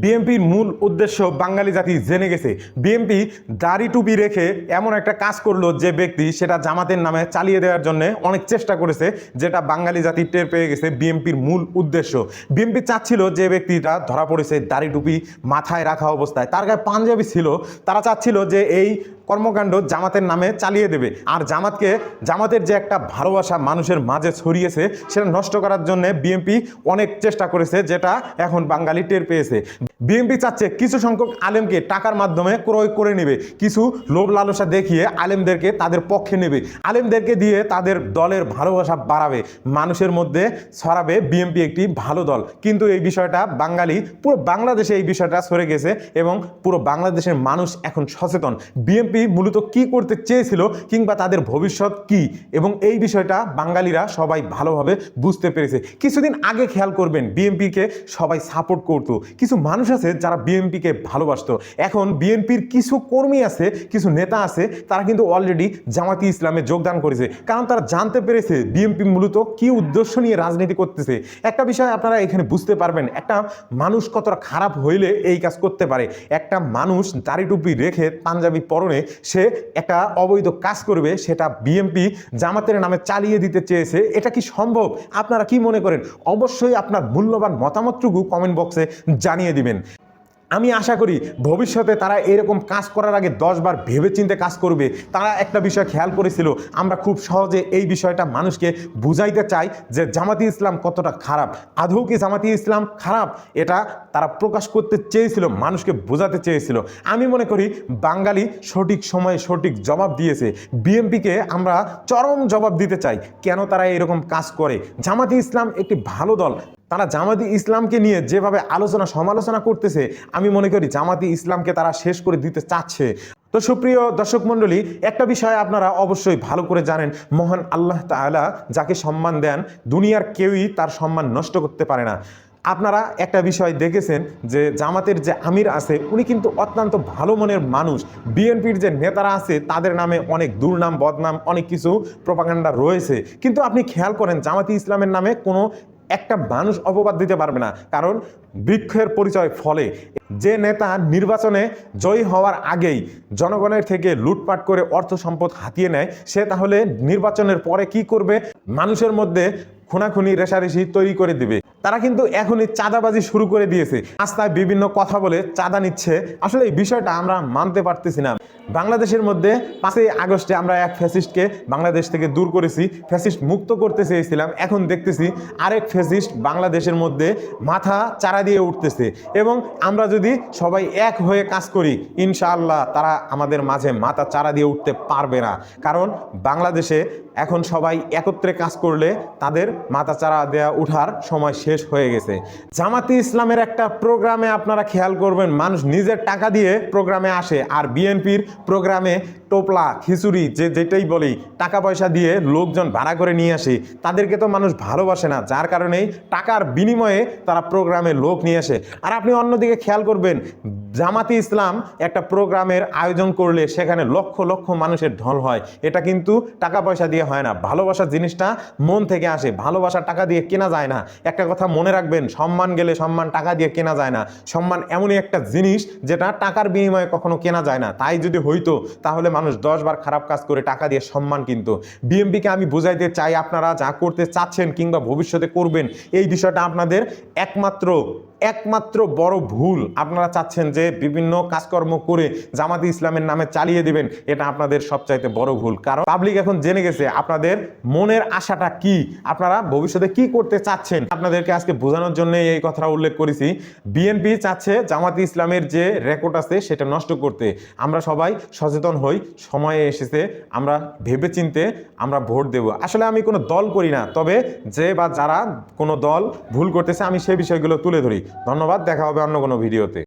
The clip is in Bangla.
বিএনপির মূল উদ্দেশ্য বাঙালি জাতি জেনে গেছে। বিএনপি দাড়ি টুপি রেখে এমন একটা কাজ করল যে ব্যক্তি সেটা জামাতের নামে চালিয়ে দেওয়ার জন্য অনেক চেষ্টা করেছে, যেটা বাঙালি জাতি টের পেয়ে গেছে বিএনপির মূল উদ্দেশ্য। বিএনপি চাচ্ছিল যে ব্যক্তিটা ধরা পড়েছে দাড়ি টুপি মাথায় রাখা অবস্থায়, তার গায়ে পাঞ্জাবি ছিল, তারা চাচ্ছিল যে এই কর্মকাণ্ড জামাতের নামে চালিয়ে দেবে। আর জামাতকে, জামাতের যে একটা ভালোবাসা মানুষের মাঝে ছড়িয়েছে, সেটা নষ্ট করার জন্য বিএনপি অনেক চেষ্টা করেছে, যেটা এখন বাঙালি টের পেয়েছে। বিএনপি চাচ্ছে কিছু সংখ্যক আলেমকে টাকার মাধ্যমে ক্রয় করে নেবে। কিছু লোভ লালসা দেখিয়ে আলেমদেরকে তাদের পক্ষে নেবে। আলেমদেরকে দিয়ে তাদের দলের ভালোবাসা বাড়াবে। মানুষের মধ্যে ছড়াবে বিএনপি একটি ভালো দল। কিন্তু এই বিষয়টা বাঙালি, পুরো বাংলাদেশে এই বিষয়টা সরে গেছে এবং পুরো বাংলাদেশের মানুষ এখন সচেতন। বিএনপি মূলত কি করতে চেয়েছিল কিংবা তাদের ভবিষ্যৎ কি? এবং এই বিষয়টা বাঙালিরা সবাই ভালোভাবে বুঝতে পেরেছে। কিছুদিন আগে খেয়াল করবেন, বিএনপিকে সবাই সাপোর্ট করতো। কিছু মানুষ আছে যারা বিএনপিকে ভালোবাসতো। এখন বিএনপির কিছু কর্মী আছে, কিছু নেতা আছে, তারা কিন্তু অলরেডি জামাতি ইসলামে যোগদান করেছে। কারণ তারা জানতে পেরেছে বিএনপি মূলত কি উদ্দেশ্য নিয়ে রাজনীতি করতেছে। একটা বিষয় আপনারা এখানে বুঝতে পারবেন, একটা মানুষ কতটা খারাপ হইলে এই কাজ করতে পারে। একটা মানুষ দাড়ি টুপি রেখে পাঞ্জাবি পরনে সে একটা অবৈধ কাজ করবে, সেটা বিএমপি জামাতের নামে চালিয়ে দিতে চেয়েছে। এটা কি সম্ভব? আপনারা কি মনে করেন? অবশ্যই আপনার মূল্যবান মতামতটুকু কমেন্ট বক্সে জানিয়ে দিবেন। আমি আশা করি ভবিষ্যতে তারা এরকম কাজ করার আগে দশবার ভেবেচিন্তে কাজ করবে। তারা একটা বিষয় খেয়াল করেছিল, আমরা খুব সহজে এই বিষয়টা মানুষকে বুঝাইতে চাই যে জামাতি ইসলাম কতটা খারাপ। আদৌ কি জামাতি ইসলাম খারাপ? এটা তারা প্রকাশ করতে চেয়েছিল, মানুষকে বোঝাতে চেয়েছিল। আমি মনে করি বাঙালি সঠিক সময়ে সঠিক জবাব দিয়েছে। বিএমপিকে আমরা চরম জবাব দিতে চাই, কেন তারা এরকম কাজ করে? জামাতি ইসলাম একটি ভালো দল। তারা জামাতি ইসলামকে নিয়ে যেভাবে আলোচনা, সমালোচনা করতেছে, আমি মনে করি জামাতি ইসলামকে তারা শেষ করে দিতে চাচ্ছে। তো সুপ্রিয় দর্শক মণ্ডলী, একটা বিষয় আপনারা অবশ্যই ভালো করে জানেন, মহান আল্লাহ তাআলা যাকে সম্মান দেন, দুনিয়ার কেউই তার সম্মান নষ্ট করতে পারে না। আপনারা একটা বিষয় দেখেছেন যে জামাতের যে আমির আছে, উনি কিন্তু অত্যন্ত ভালো মনের মানুষ। বিএনপির যে নেতারা আছে, তাদের নামে অনেক দুর্নাম, বদনাম, অনেক কিছু প্রপাগান্ডা রয়েছে। কিন্তু আপনি খেয়াল করেন, জামাতি ইসলামের নামে কোনো একটা মানুষ অপবাদ দিতে পারবে না। কারণ বৃক্ষের পরিচয় ফলে। যে নেতা নির্বাচনে জয়ী হওয়ার আগেই জনগণের থেকে লুটপাট করে অর্থ সম্পদ হাতিয়ে নেয়, সে তাহলে নির্বাচনের পরে কি করবে? মানুষের মধ্যে খুনাখুনি, রেশারেশি তৈরি করে দিবে। তারা কিন্তু এখনই চাঁদাবাজি শুরু করে দিয়েছে। রাস্তায় বিভিন্ন কথা বলে চাঁদা নিচ্ছে। আসলে এই বিষয়টা আমরা মানতে পারতেছি না। বাংলাদেশের মধ্যে পাঁচই আগস্টে আমরা এক ফ্যাসিস্টকে বাংলাদেশ থেকে দূর করেছি, ফ্যাসিস্ট মুক্ত করতে চেয়েছিলাম, এখন দেখতেছি আরেক ফ্যাসিস্ট বাংলাদেশের মধ্যে মাথা চারা দিয়ে উঠতেছে এবং আমরা যদি সবাই এক হয়ে কাজ করি, ইনশাআল্লাহ তারা আমাদের মাঝে মাথা চারা দিয়ে উঠতে পারবে না। কারণ বাংলাদেশে এখন সবাই একত্রে কাজ করলে তাদের মাথা চারা দেওয়া উঠার সময় শেষ হয়ে গেছে। জামাতি ইসলামের একটা প্রোগ্রামে আপনারা খেয়াল করবেন, মানুষ নিজের টাকা দিয়ে প্রোগ্রামে আসে আর বিএনপির প্রোগ্রামে টোপলা, খিচুড়ি, যে যেটাই বলি টাকা পয়সা দিয়ে লোকজন ভাড়া করে নিয়ে আসে, তাদেরকে তো মানুষ ভালোবাসে না, যার কারণেই টাকার বিনিময়ে তারা প্রোগ্রামে লোক নিয়ে আসে। আর আপনি অন্যদিকে খেয়াল করবেন, জামাতি ইসলাম একটা প্রোগ্রামের আয়োজন করলে সেখানে লক্ষ লক্ষ মানুষের ঢল হয়। এটা কিন্তু টাকা পয়সা দিয়ে হয় না ভালোবাসা জিনিসটা মন থেকে আসে ভালোবাসা টাকা দিয়ে কেনা যায় না। একটা কথা মনে রাখবেন, সম্মান গেলে সম্মান টাকা দিয়ে কেনা যায় না। সম্মান এমনই একটা জিনিস যেটা টাকার বিনিময়ে কখনো কেনা যায় না। তাই যদি হইতো, তাহলে মানুষ দশবার খারাপ কাজ করে টাকা দিয়ে সম্মান কিন্তু। বিএমপিকে আমি বোঝাইতে চাই আপনারা যা করতে চাচ্ছেন কিংবা ভবিষ্যতে করবেন, এই বিষয়টা আপনাদের একমাত্র একমাত্র বড় ভুল আপনারা চাচ্ছেন যে বিভিন্ন কাজকর্ম করে জামাতি ইসলামের নামে চালিয়ে দিবেন, এটা আপনাদের সবচাইতে বড় ভুল। কারণ পাবলিক এখন জেনে গেছে আপনাদের মনের আশাটা কি, আপনারা ভবিষ্যতে কি করতে চাচ্ছেন? আপনাদেরকে আজকে বোঝানোর জন্য এই কথাটা উল্লেখ করেছি। বিএনপি চাচ্ছে জামাতি ইসলামের যে রেকর্ড আছে সেটা নষ্ট করতে। আমরা সবাই সচেতন হই, সময়ে এসেছে, আমরা ভেবেচিন্তে আমরা ভোট দেব। আসলে আমি কোনো দল করি না, তবে যে বা যারা কোনো দল ভুল করতেছে, আমি সেই বিষয়গুলো তুলে ধরি। ধন্যবাদ দেখা হবে অন্য কোনো ভিডিওতে।